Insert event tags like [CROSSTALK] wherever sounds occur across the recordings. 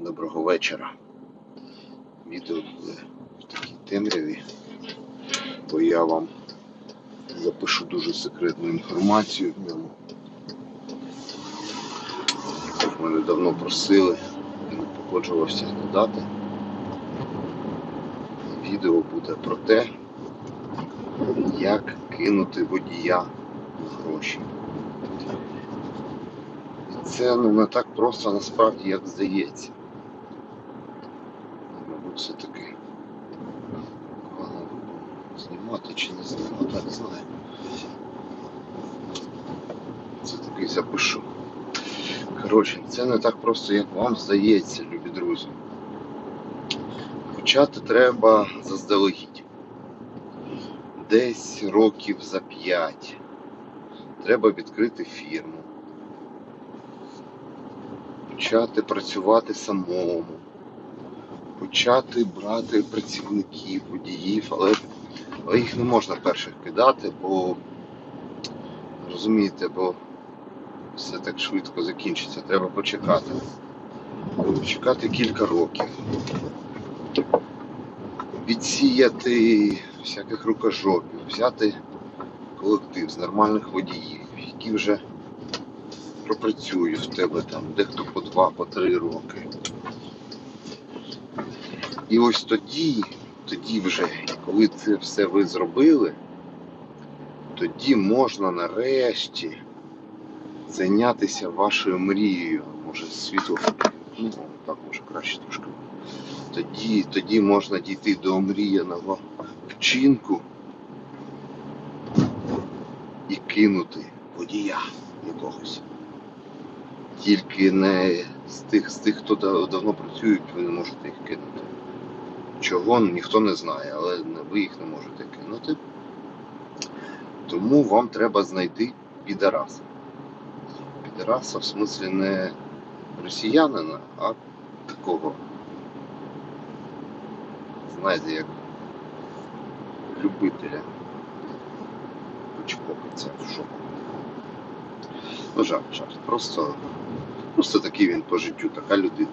Доброго вечора. Відео буде в такій темряві, бо я вам запишу дуже секретну інформацію в ньому. Мене давно просили, я не погоджувався додати. Відео буде про те, як кинути водія на гроші. Це ну, не так просто насправді, як здається. Все-таки знімати чи не знімати, не знаю. Це таки запишу. Коротше, це не так просто, як вам здається, любі друзі. Почати треба заздалегідь. Десь років за п'ять. Треба відкрити фірму. Почати працювати самому почати брати працівників, водіїв, але, але їх не можна перших кидати, бо розумієте, бо все так швидко закінчиться. Треба почекати. Почекати кілька років. Відсіяти всяких рукожопів, взяти колектив з нормальних водіїв, які вже пропрацюють в тебе там, дехто по два, по три роки. І ось тоді, тоді вже, коли це все ви зробили, тоді можна нарешті зайнятися вашою мрією. Може світло, ну так може краще трошки. Тоді, тоді можна дійти до омріяного вчинку і кинути водія якогось. Тільки не з тих, з тих, хто давно працюють, ви не можете їх кинути. Чого ніхто не знає, але ви їх не можете кинути. Тому вам треба знайти підараса. Підараса в смислі не росіянина, а такого. Знаєте, як любителя почпокаться в шоку. Ну, жарт, жарт. Просто, просто такий він по життю, така людина.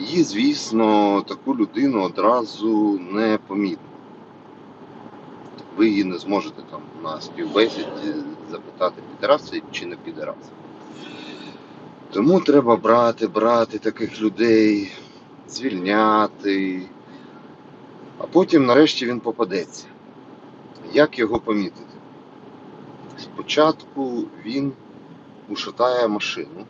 Її, звісно, таку людину одразу не помітно. Ви її не зможете там на співбесіді запитати, підарас чи не підарас. Тому треба брати, брати таких людей, звільняти, а потім нарешті він попадеться. Як його помітити? Спочатку він ушатає машину.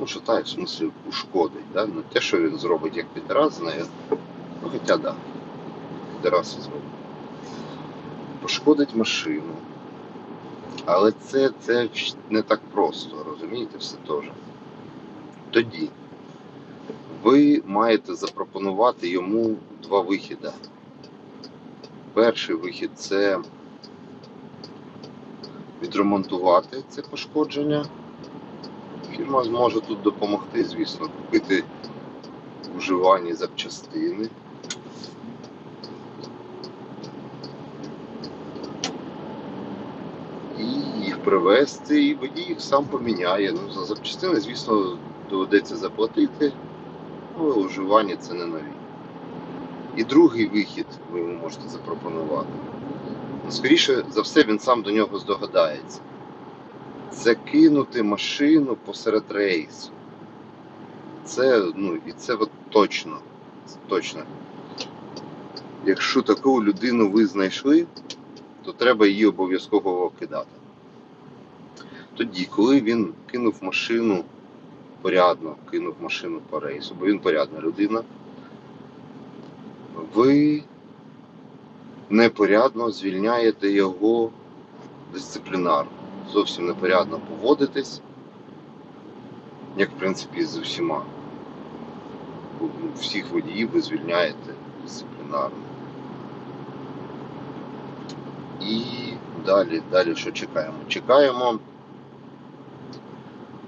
Ну, шатає, в смислі, ушкодить. Да? Не те, що він зробить як підраз з нею. Ну, хоча да, підраз зробить. Пошкодить машину. Але це, це не так просто, розумієте, все теж. Тоді ви маєте запропонувати йому два вихіди. Перший вихід це відремонтувати це пошкодження. Зможе тут допомогти, звісно, купити вживані запчастини. І їх привезти, і водій їх сам поміняє. Ну, за запчастини, звісно, доведеться заплатити, але вживання це не нові. І другий вихід ви йому можете запропонувати. Ну, Скоріше за все, він сам до нього здогадається це кинути машину посеред рейсу. Це, ну, і це от точно. Точно. Якщо таку людину ви знайшли, то треба її обов'язково кидати. Тоді, коли він кинув машину порядно, кинув машину по рейсу, бо він порядна людина, ви непорядно звільняєте його дисциплінарно зовсім непорядно поводитись, як в принципі з усіма. Ну, Всіх водіїв ви звільняєте дисциплінарно. І далі, далі що чекаємо? Чекаємо,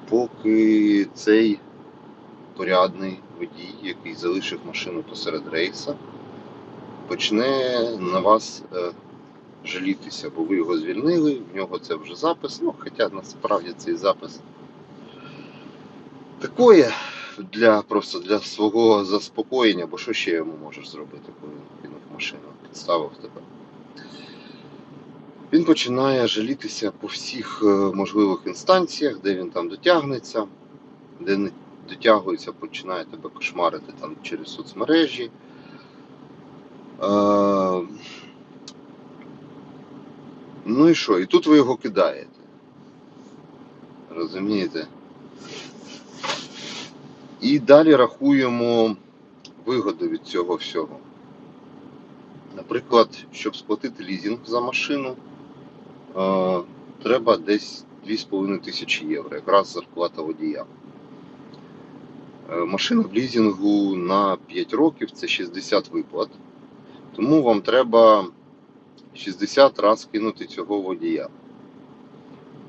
поки цей порядний водій, який залишив машину посеред рейса, почне на вас е, жалітися, бо ви його звільнили, в нього це вже запис. Ну, хоча насправді цей запис такое, для просто для свого заспокоєння, бо що ще йому можеш зробити, коли він кинув машину, підставив тебе. Він починає жалітися по всіх е, можливих інстанціях, де він там дотягнеться, де не дотягується, починає тебе кошмарити там через соцмережі. Е, Ну і що? І тут ви його кидаєте. Розумієте? І далі рахуємо вигоду від цього всього. Наприклад, щоб сплатити лізинг за машину, е, треба десь 2,5 тисячі євро, якраз зарплата водія. Е, Машина в лізінгу на 5 років це 60 виплат. Тому вам треба 60 раз кинути цього водія.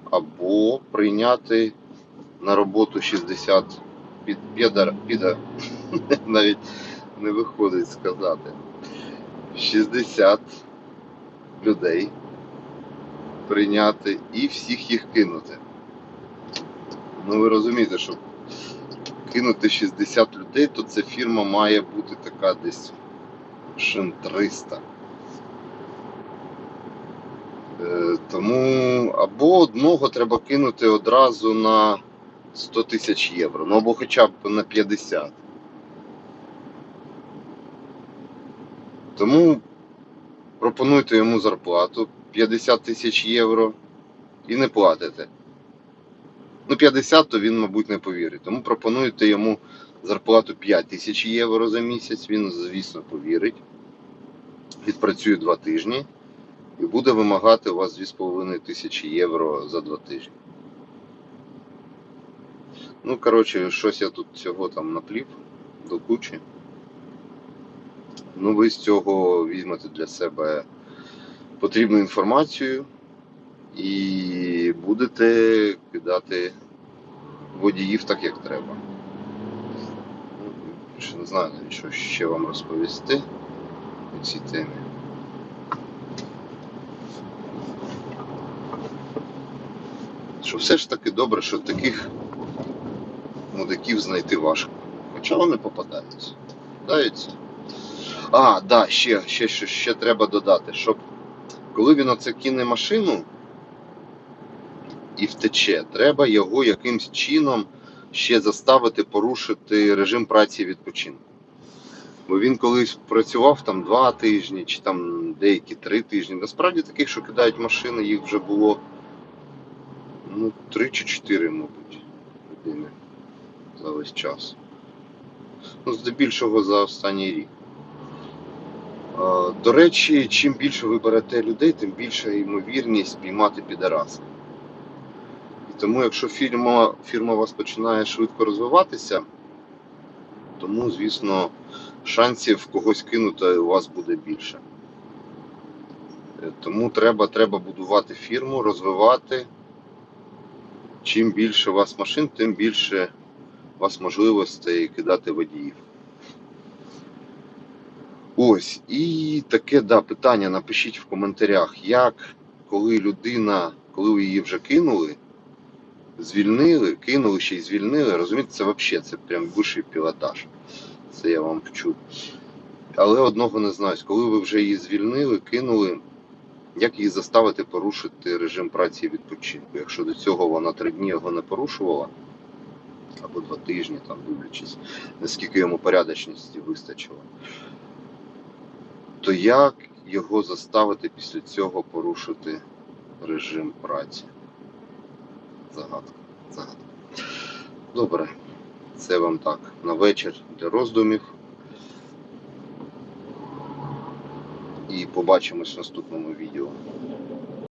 Або прийняти на роботу 60 під, підар, підар, [LAUGHS] навіть не виходить сказати. 60 людей прийняти і всіх їх кинути. Ну ви розумієте, що кинути 60 людей, то ця фірма має бути така десь шин 300. Е, Тому або одного треба кинути одразу на 100 тисяч євро, ну або хоча б на 50. Тому пропонуйте йому зарплату 50 тисяч євро і не платите. Ну, 50, то він, мабуть, не повірить. Тому пропонуйте йому зарплату 5 тисяч євро за місяць. Він, звісно, повірить. Відпрацює 2 тижні і буде вимагати у вас 2,5 тисячі євро за 2 тижні. Ну, коротше, щось я тут цього там наплів до кучі. Ну, ви з цього візьмете для себе потрібну інформацію і будете кидати водіїв так, як треба. Ну, Ще не знаю, що ще вам розповісти у цій темі. Що все ж таки добре, що таких мудаків знайти важко. Хоча вони попадаються. Попадаються. А, да, ще, ще, ще, ще треба додати, щоб коли він оце кине машину і втече, треба його якимсь чином ще заставити порушити режим праці і відпочинку. Бо він колись працював там два тижні, чи там деякі три тижні. Насправді таких, що кидають машини, їх вже було ну, три чи чотири, мабуть, людини за весь час. Ну, здебільшого за останній рік. До речі, чим більше ви берете людей, тим більша ймовірність спіймати підараса. І тому, якщо фірма, фірма вас починає швидко розвиватися, тому, звісно, шансів когось кинути у вас буде більше. Е, Тому треба, треба будувати фірму, розвивати. Чим більше у вас машин, тим більше у вас можливостей кидати водіїв. Ось, і таке да, питання напишіть в коментарях, як коли людина, коли ви її вже кинули, звільнили, кинули ще й звільнили, розумієте, це взагалі це прям вищий пілотаж. Це я вам вчу. Але одного не знаю, коли ви вже її звільнили, кинули, як її заставити порушити режим праці і відпочинку. Якщо до цього вона три дні його не порушувала, або два тижні, там дивлячись, наскільки йому порядочності вистачило то як його заставити після цього порушити режим праці? Загадка. Загадка. Добре, це вам так на вечір для роздумів. І побачимось в наступному відео.